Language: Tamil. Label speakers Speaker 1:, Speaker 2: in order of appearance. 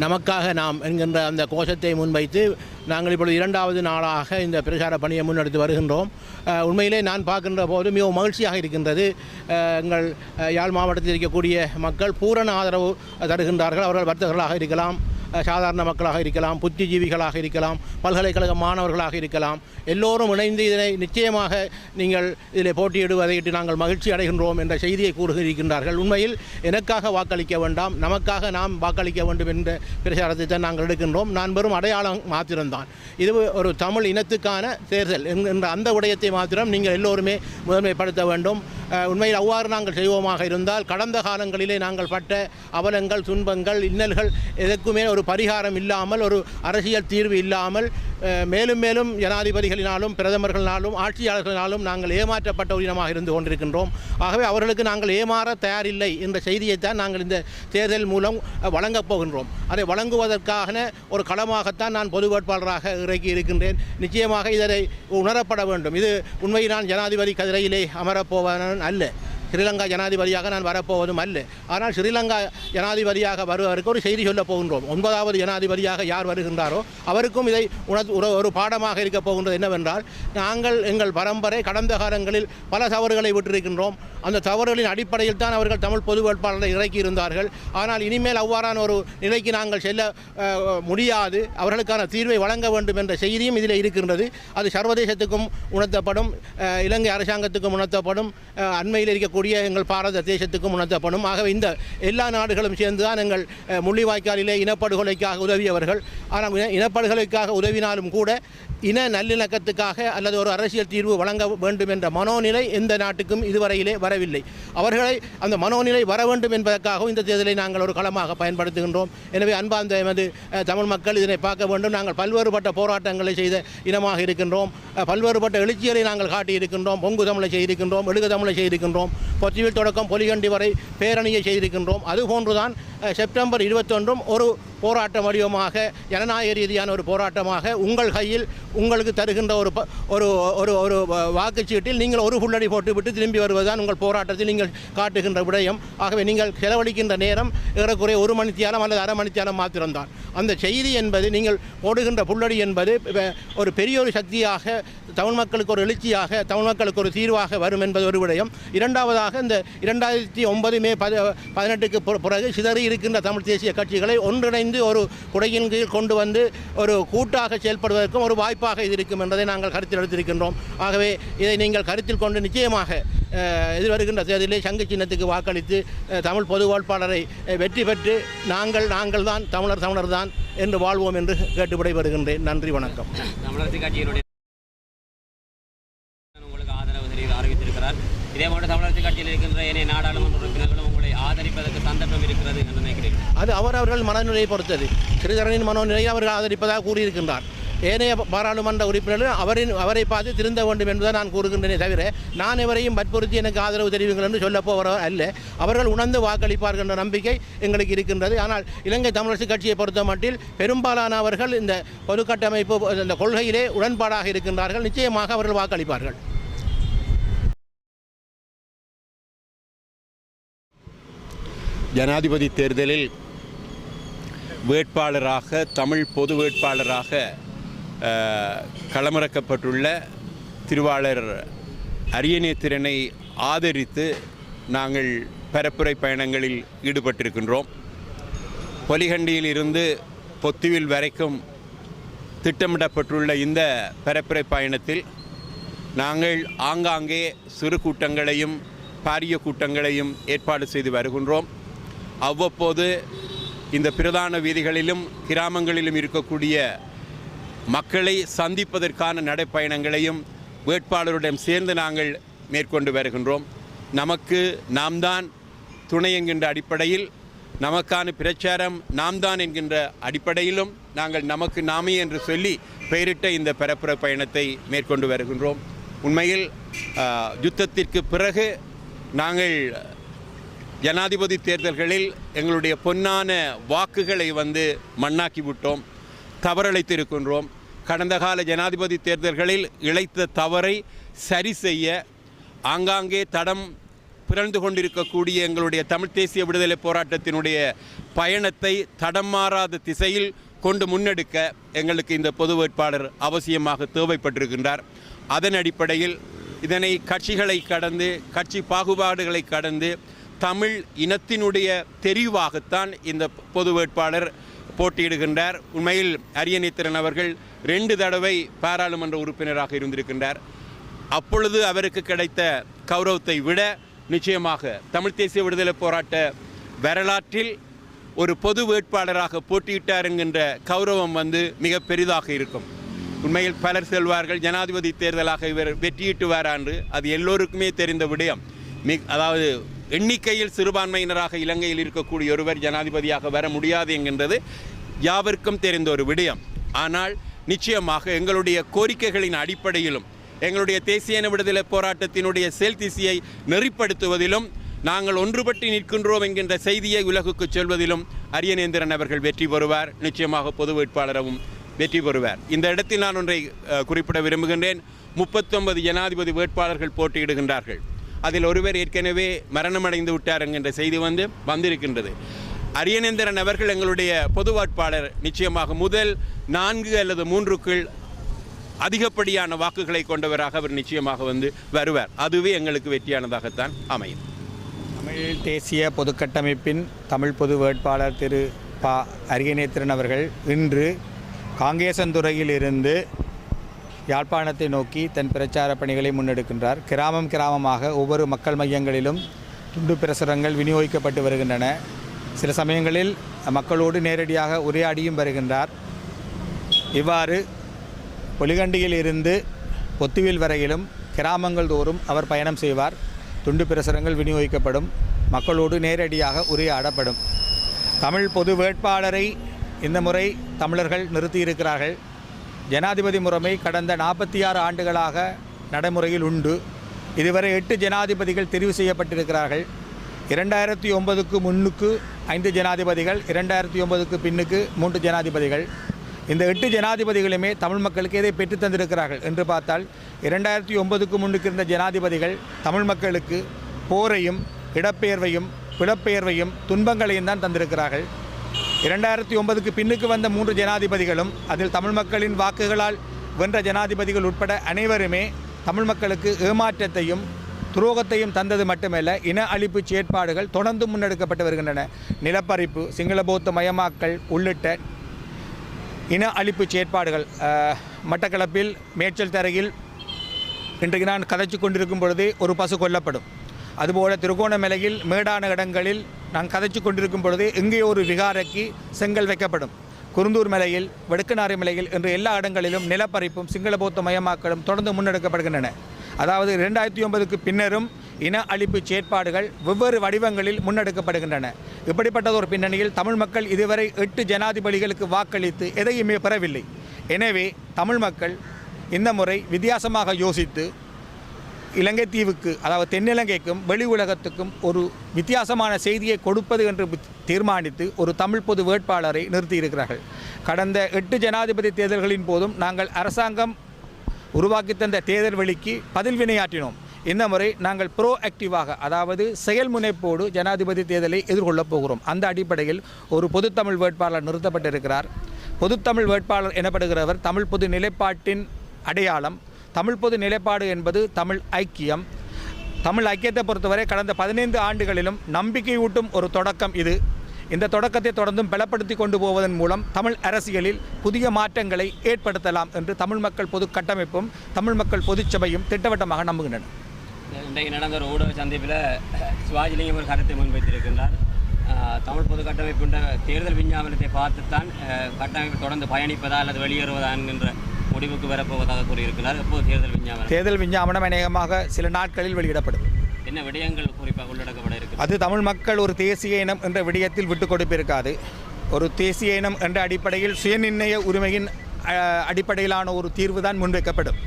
Speaker 1: நமக்காக நாம் என்கின்ற அந்த கோஷத்தை முன்வைத்து நாங்கள் இப்பொழுது இரண்டாவது நாளாக இந்த பிரச்சார பணியை முன்னெடுத்து வருகின்றோம். உண்மையிலே நான் பார்க்கின்ற போது மிகவும் மகிழ்ச்சியாக இருக்கின்றது. எங்கள் யாழ் மாவட்டத்தில் இருக்கக்கூடிய மக்கள் பூரண ஆதரவு தருகின்றார்கள். அவர்கள் வர்த்தகர்களாக இருக்கலாம். சாதாரண மக்களாக இருக்கலாம் புத்திஜீவிகளாக இருக்கலாம் பல்கலைக்கழக மாணவர்களாக இருக்கலாம். எல்லோரும் இணைந்து இதனை நிச்சயமாக நீங்கள் இதில் போட்டியிடுவதையிட்டு நாங்கள் மகிழ்ச்சி அடைகின்றோம் என்ற செய்தியை கூறுகின்றார்கள். உண்மையில் எனக்காக வாக்களிக்க வேண்டாம் நமக்காக நாம் வாக்களிக்க வேண்டும் என்ற பிரச்சாரத்தை தான் நாங்கள் எடுக்கின்றோம். நான் வெறும் அடையாளம் மாத்திரம்தான். இது ஒரு தமிழ் இனத்துக்கான தேர்தல் என்கின்ற அந்த விடயத்தை மாத்திரம் நீங்கள் எல்லோருமே முதன்மைப்படுத்த வேண்டும். உண்மையில் அவ்வாறு நாங்கள் செய்வோமாக இருந்தால் கடந்த காலங்களிலே நாங்கள் பட்ட அவலங்கள் துன்பங்கள் இன்னல்கள் எதற்குமே ஒரு பரிகாரம் இல்லாமல் ஒரு அரசியல் தீர்வு இல்லாமல் மேலும் மேலும் ஜனாதிபதிகளினாலும் பிரதமர்களினாலும் ஆட்சியாளர்களினாலும் நாங்கள் ஏமாற்றப்பட்ட ஒரு இனமாக இருந்து கொண்டிருக்கின்றோம். ஆகவே அவர்களுக்கு நாங்கள் ஏமாற தயாரில்லை என்ற செய்தியைத்தான் நாங்கள் இந்த தேர்தல் மூலம் வழங்கப் போகின்றோம். அதை வழங்குவதற்கான ஒரு களமாகத்தான் நான் பொது வேட்பாளராக இறக்கி இருக்கின்றேன். நிச்சயமாக இதனை உணரப்பட வேண்டும். இது உண்மையில் நான் ஜனாதிபதி கதிரையிலே அமரப்போவன் அல்ல ஸ்ரீலங்கா ஜனாதிபதியாக நான் வரப்போவதும் அல்ல. ஆனால் ஸ்ரீலங்கா ஜனாதிபதியாக வருவதற்கு ஒரு செய்தி சொல்லப் போகின்றோம். ஒன்பதாவது ஜனாதிபதியாக யார் வருகின்றாரோ அவருக்கும் இதை உணர் ஒரு ஒரு பாடமாக இருக்கப் போகின்றது என்னவென்றால் நாங்கள் எங்கள் பரம்பரை கடந்த காலங்களில் பல தவறுகளை விட்டிருக்கின்றோம். அந்த தவறுகளின் அடிப்படையில் தான் அவர்கள் தமிழ் பொது வேட்பாளரை இறக்கி இருந்தார்கள். ஆனால் இனிமேல் அவ்வாறான ஒரு நிலைக்கு நாங்கள் செல்ல முடியாது. அவர்களுக்கான தீர்வை வழங்க வேண்டும் என்ற செய்தியும் இதில் இருக்கின்றது. அது சர்வதேசத்துக்கும் உணர்த்தப்படும் இலங்கை அரசாங்கத்துக்கும் உணர்த்தப்படும் அண்மையில் இருக்கக்கூடிய எங்கள் பாரத தேசத்துக்கும் உணர்த்தப்படும் ஆகவே இந்த எல்லா நாடுகளும் சேர்ந்து தான் எங்கள் முள்ளிவாய்க்காலிலே இனப்படுகொலைக்காக உதவியவர்கள். ஆனால் இனப்படுகொலைக்காக உதவினாலும் கூட இன நல்லிணக்கத்துக்காக அல்லது ஒரு அரசியல் தீர்வு வழங்க வேண்டும் என்ற மனோநிலை எந்த நாட்டுக்கும் இதுவரையிலே வரவில்லை. அவர்களை அந்த மனோநிலை வர வேண்டும் என்பதற்காகவும் இந்த தேர்தலை நாங்கள் ஒரு களமாக பயன்படுத்துகின்றோம். எனவே அன்பார்ந்த எமது தமிழ் மக்கள் இதனை பார்க்க வேண்டும். நாங்கள் பல்வேறுபட்ட போராட்டங்களை செய்த இனமாக இருக்கின்றோம். பல்வேறுபட்ட எழுச்சிகளை நாங்கள் காட்டியிருக்கின்றோம். பொங்கு தமிழை செய்திருக்கின்றோம். எழுகு தமிழை செய்திருக்கின்றோம். பொத்திவில் தொடக்கம் பொலிகண்டி வரை பேரணியை செய்திருக்கின்றோம். அதுபோன்றுதான் செப்டம்பர் இருபத்தொன்றும் ஒரு போராட்ட வடிவமாக ஜனநாயக ரீதியான ஒரு போராட்டமாக உங்கள் கையில் உங்களுக்கு தருகின்ற ஒரு ஒரு ஒரு ஒரு வாக்குச்சீட்டில் நீங்கள் ஒரு புள்ளடி போட்டுவிட்டு திரும்பி வருவதுதான் உங்கள் போராட்டத்தில் நீங்கள் காட்டுகின்ற விடயம். ஆகவே நீங்கள் செலவழிக்கின்ற நேரம் ஏறக்குறைய ஒரு மணித்தியாலம் அல்லது அரை மணித்தியாலம் மாத்திரம்தான். அந்த செய்தி என்பது நீங்கள் போடுகின்ற புள்ளடி என்பது ஒரு பெரிய ஒரு சக்தியாக தமிழ் மக்களுக்கு ஒரு எழுச்சியாக தமிழ் மக்களுக்கு ஒரு தீர்வாக வரும் என்பது ஒரு விடயம். இரண்டாவதாக இந்த இரண்டாயிரத்தி ஒன்பது மே பதினெட்டுக்கு பிற- பிறகு சிதறி இருக்கின்ற தமிழ் தேசிய கட்சிகளை ஒன்றிணைந்து ஒரு குடையின் கீழ் கொண்டு வந்து ஒரு கூட்டாக செயல்படுவதற்கும் ஒரு வாய்ப்பாக இது இருக்கும் என்பதை நாங்கள் கருத்தில் எடுத்திருக்கின்றோம். ஆகவே இதை நீங்கள் கருத்தில் கொண்டு நிச்சயமாக எதிர்வருகின்ற தேர்தலில் சங்கு சின்னத்துக்கு வாக்களித்து தமிழ் பொது வேட்பாளரை வெற்றி பெற்று நாங்கள் நாங்கள் தான் தமிழர் தமிழர் தான் என்று வாழ்வோம் என்று கேட்டு விடைபெறுகின்றேன். நன்றி வணக்கம்.
Speaker 2: தமிழரசு கட்சியினுடைய உங்களுக்கு ஆதரவு தெரிவித்து அறிவித்திருக்கிறார் இதே போன்ற தமிழரசு கட்சியில் இருக்கின்ற ஏனைய நாடாளுமன்ற உறுப்பினர்களும் ஆதரிப்பதற்கு சந்தர்ப்பம் இருக்கிறது என்று நினைக்கிறேன்.
Speaker 1: அது அவரவர்கள் மனநிலையை பொறுத்தது. சிறிதரனின் மனோநிலையை அவர்கள் ஆதரிப்பதாக கூறியிருக்கின்றார். ஏனைய பாராளுமன்ற உறுப்பினர்கள் அவரின் அவரை பார்த்து திருந்த வேண்டும் என்பதை நான் கூறுகின்றேனே தவிர நான் எவரையும் வற்புறுத்தி எனக்கு ஆதரவு தெரிவிங்கள் என்று சொல்லப் அல்ல. அவர்கள் உணர்ந்து வாக்களிப்பார்கள் என்ற நம்பிக்கை எங்களுக்கு இருக்கின்றது. ஆனால் இலங்கை தமிழரசு கட்சியை பொறுத்த மட்டில் பெரும்பாலானவர்கள் இந்த பொதுக்கட்டமைப்பு இந்த கொள்கையிலே உடன்பாடாக இருக்கின்றார்கள். நிச்சயமாக அவர்கள் வாக்களிப்பார்கள்.
Speaker 3: ஜனாதிபதி தேர்தலில் வேட்பாளராக தமிழ் பொது வேட்பாளராக களமிறக்கப்பட்டுள்ள திருவாளர் அரியநேத்திரனை ஆதரித்து நாங்கள் பரப்புரை பயணங்களில் ஈடுபட்டிருக்கின்றோம். பொலிகண்டியில் இருந்து பொத்துவில் வரைக்கும் திட்டமிடப்பட்டுள்ள இந்த பரப்புரை பயணத்தில் நாங்கள் ஆங்காங்கே சிறு கூட்டங்களையும் பாரிய கூட்டங்களையும் ஏற்பாடு செய்து வருகின்றோம். அவ்வப்போது இந்த பிரதான வீதிகளிலும் கிராமங்களிலும் இருக்கக்கூடிய மக்களை சந்திப்பதற்கான நடைப்பயணங்களையும் வேட்பாளருடன் சேர்ந்து நாங்கள் மேற்கொண்டு வருகின்றோம். நமக்கு நாம் தான் துணை என்கின்ற அடிப்படையில் நமக்கான பிரச்சாரம் நாம் தான் என்கின்ற அடிப்படையிலும் நாங்கள் நமக்கு நாமே என்று சொல்லி பெயரிட்ட இந்த பரப்புரை பயணத்தை மேற்கொண்டு வருகின்றோம். உண்மையில் யுத்தத்திற்கு பிறகு நாங்கள் ஜனாதிபதி தேர்தல்களில் எங்களுடைய பொன்னான வாக்குகளை வந்து மண்ணாக்கி விட்டோம் தவறளித்திருக்கின்றோம் கடந்த கால ஜனாதிபதி தேர்தல்களில் இழைத்த தவறை சரி செய்ய ஆங்காங்கே தடம் பிறந்து கொண்டிருக்கக்கூடிய எங்களுடைய தமிழ் தேசிய விடுதலை போராட்டத்தினுடைய பயணத்தை தடம் மாறாத திசையில் கொண்டு முன்னெடுக்க எங்களுக்கு இந்த பொது வேட்பாளர் அவசியமாக தேவைப்பட்டிருக்கின்றார். அதன் அடிப்படையில் இதனை கட்சிகளை கடந்து கட்சி பாகுபாடுகளை கடந்து தமிழ் இனத்தினுடைய தெரிவாகத்தான் இந்த பொது வேட்பாளர் போட்டியிடுகின்றார். உண்மையில் அரியநேத்திரன் அவர்கள் ரெண்டு தடவை பாராளுமன்ற உறுப்பினராக இருந்திருக்கின்றார். அப்பொழுது அவருக்கு கிடைத்த கௌரவத்தை விட நிச்சயமாக தமிழ் தேசிய விடுதலை போராட்ட வரலாற்றில் ஒரு பொது வேட்பாளராக போட்டியிட்டார் என்கின்ற கௌரவம் வந்து மிக பெரிதாக இருக்கும். உண்மையில் பலர் செல்வார்கள் ஜனாதிபதி தேர்தலாக இவர் வெற்றியிட்டுவார்? என்று. அது எல்லோருக்குமே தெரிந்த விடயம். மிக் அதாவது எண்ணிக்கையில் சிறுபான்மையினராக இலங்கையில் இருக்கக்கூடிய ஒருவர் ஜனாதிபதியாக வர முடியாது என்கின்றது யாவருக்கும் தெரிந்த ஒரு விடயம். ஆனால் நிச்சயமாக எங்களுடைய கோரிக்கைகளின் அடிப்படையிலும் எங்களுடைய தேசிய விடுதலை போராட்டத்தினுடைய செயல் திசையை நெறிப்படுத்துவதிலும் நாங்கள் ஒன்றுபட்டு நிற்கின்றோம் என்கின்ற செய்தியை உலகுக்கு சொல்வதிலும் அரியநேந்திரன் அவர்கள் வெற்றி பெறுவார். நிச்சயமாக பொது வேட்பாளரவும் வெற்றி பெறுவார். இந்த இடத்தில் நான் ஒன்றை குறிப்பிட விரும்புகின்றேன். முப்பத்தொன்பது ஜனாதிபதி வேட்பாளர்கள் போட்டியிடுகின்றார்கள். அதில் ஒருவர் ஏற்கனவே மரணமடைந்து விட்டார் என்கின்ற செய்தி வந்து வந்திருக்கின்றது. அரியநேந்திரன் அவர்கள் எங்களுடைய பொது வேட்பாளர். நிச்சயமாக முதல் நான்கு அல்லது மூன்றுக்குள் அதிகப்படியான வாக்குகளை கொண்டவராக அவர் நிச்சயமாக வந்து வருவார். அதுவே எங்களுக்கு வெற்றியானதாகத்தான் அமையும்.
Speaker 4: தமிழ் தேசிய பொதுக்கட்டமைப்பின் தமிழ் பொது வேட்பாளர் திரு ப அரியநேத்திரன் அவர்கள் இன்று காங்கேசந்துறையில் இருந்து யாழ்ப்பாணத்தை நோக்கி தன் பிரச்சார பணிகளை முன்னெடுக்கின்றார். கிராமம் கிராமமாக ஒவ்வொரு மக்கள் மையங்களிலும் துண்டு பிரசுரங்கள் விநியோகிக்கப்பட்டு வருகின்றன. சில சமயங்களில் மக்களோடு நேரடியாக உரையாடியும் வருகின்றார். இவ்வாறு பொலிகண்டியில் இருந்து பொத்துவில் வரையிலும் கிராமங்கள் தோறும் அவர் பயணம் செய்வார். துண்டு பிரசுரங்கள் விநியோகிக்கப்படும். மக்களோடு நேரடியாக உரையாடப்படும். தமிழ் பொது வேட்பாளரை இந்த முறை தமிழர்கள் நிறுத்தியிருக்கிறார்கள். ஜனாதிபதி முறைமை கடந்த நாற்பத்தி ஆறு ஆண்டுகளாக நடைமுறையில் உண்டு. இதுவரை எட்டு ஜனாதிபதிகள் தெரிவு செய்யப்பட்டிருக்கிறார்கள். இரண்டாயிரத்தி ஒன்பதுக்கு முன்னுக்கு ஐந்து ஜனாதிபதிகள் இரண்டாயிரத்தி ஒன்பதுக்கு பின்னுக்கு மூன்று ஜனாதிபதிகள். இந்த எட்டு ஜனாதிபதிகளுமே தமிழ் மக்களுக்கு எதை பெற்றுத் தந்திருக்கிறார்கள் என்று பார்த்தால் இரண்டாயிரத்தி ஒன்பதுக்கு முன்னுக்கு இருந்த ஜனாதிபதிகள் தமிழ் மக்களுக்கு போரையும் இடப்பெயர்வையும் பிளப்பெயர்வையும் துன்பங்களையும் தான் தந்திருக்கிறார்கள். இரண்டாயிரத்தி ஒன்பதுக்கு பின்னுக்கு வந்த மூன்று ஜனாதிபதிகளும் அதில் தமிழ் மக்களின் வாக்குகளால் வென்ற ஜனாதிபதிகள் உட்பட அனைவருமே தமிழ் மக்களுக்கு ஏமாற்றத்தையும் துரோகத்தையும் தந்தது மட்டுமல்ல இன அழிப்பு செயற்பாடுகள் தொடர்ந்து முன்னெடுக்கப்பட்டு வருகின்றன. நிலப்பறிப்பு சிங்கள பௌத்த மயமாக்கல் உள்ளிட்ட இன அழிப்பு செயற்பாடுகள் மட்டக்களப்பில் மேய்ச்சல் தரையில் இன்றைக்கு நான் கதைச்சு கொண்டிருக்கும் பொழுதே ஒரு பசு கொல்லப்படும். அதுபோல திருகோணமலையில் மேடான இடங்களில் நான் கதைச்சு கொண்டிருக்கும் பொழுது இங்கே ஒரு விகாரைக்கு செங்கல் வைக்கப்படும். குருந்தூர் மலையில் வடுக்கனாரி மலையில் என்று எல்லா இடங்களிலும் நிலப்பறிப்பும் சிங்கள பௌத்த மயமாக்கலும் தொடர்ந்து முன்னெடுக்கப்படுகின்றன. அதாவது இரண்டாயிரத்தி ஒன்பதுக்கு பின்னரும் இன அழிப்பு செயற்பாடுகள் வெவ்வேறு வடிவங்களில் முன்னெடுக்கப்படுகின்றன. இப்படிப்பட்டதொரு பின்னணியில் தமிழ் மக்கள் இதுவரை எட்டு ஜனாதிபதிகளுக்கு வாக்களித்து எதையுமே பெறவில்லை. எனவே தமிழ் மக்கள் இந்த முறை வித்தியாசமாக யோசித்து இலங்கை தீவுக்கு அதாவது தென்னிலங்கைக்கும் வெளி உலகத்துக்கும் ஒரு வித்தியாசமான செய்தியை கொடுப்பது என்று தீர்மானித்து ஒரு தமிழ் பொது வேட்பாளரை நிறுத்தியிருக்கிறார்கள். கடந்த எட்டு ஜனாதிபதி தேர்தல்களின் போதும் நாங்கள் அரசாங்கம் உருவாக்கி தந்த தேர்தல் வெளிக்கு பதில் வினையாற்றினோம். இந்த முறை நாங்கள் ப்ரோ ஆக்டிவாக அதாவது செயல்முனைப்போடு ஜனாதிபதி தேர்தலை எதிர்கொள்ளப் போகிறோம். அந்த அடிப்படையில் ஒரு பொதுத்தமிழ் வேட்பாளர் நிறுத்தப்பட்டிருக்கிறார். பொதுத்தமிழ் வேட்பாளர் எனப்படுகிறவர் தமிழ் பொது நிலைப்பாட்டின் அடையாளம் தமிழ் பொது நிலைப்பாடு என்பது தமிழ் ஐக்கியம். தமிழ் ஐக்கியத்தை பொறுத்தவரை கடந்த பதினைந்து ஆண்டுகளிலும் நம்பிக்கையூட்டும் ஒரு தொடக்கம் இது. இந்த தொடக்கத்தை தொடர்ந்தும் பலப்படுத்தி கொண்டு போவதன் மூலம் தமிழ் அரசியலில் புதிய மாற்றங்களை ஏற்படுத்தலாம் என்று தமிழ் மக்கள் பொது கட்டமைப்பும் தமிழ் மக்கள் பொதுச்சபையும் திட்டவட்டமாக நம்புகின்றன.
Speaker 2: இன்றைக்கு நடந்த ஒரு ஊடக சந்திப்பில் சிவாஜிலிங்கம் ஒரு கருத்தை முன்வைத்திருக்கின்றார். தமிழ் பொது கட்டமைப்புன்ற தேர்தல் விஞ்ஞாபனத்தை பார்த்துத்தான் கட்டமைப்பு தொடர்ந்து பயணிப்பதா அல்லது வெளியேறுவதா என்கின்ற முடிவுக்கு வரப்போவதாக கூறியிருக்கிறார். எப்போது தேர்தல் விஞ்ஞாபனம்?
Speaker 4: தேர்தல் விஞ்ஞாபனம் அநேகமாக சில நாட்களில் வெளியிடப்படும்.
Speaker 2: என்ன விடயங்கள் குறிப்பாக உள்ளடக்கப்பட இருக்கு
Speaker 4: அது தமிழ் மக்கள் ஒரு தேசிய இனம் என்ற விடயத்தில் விட்டு கொடுப்பிருக்காது. ஒரு தேசிய இனம் என்ற அடிப்படையில் சுயநிர்ணய உரிமையின் அடிப்படையிலான ஒரு தீர்வு தான் முன்வைக்கப்படும்.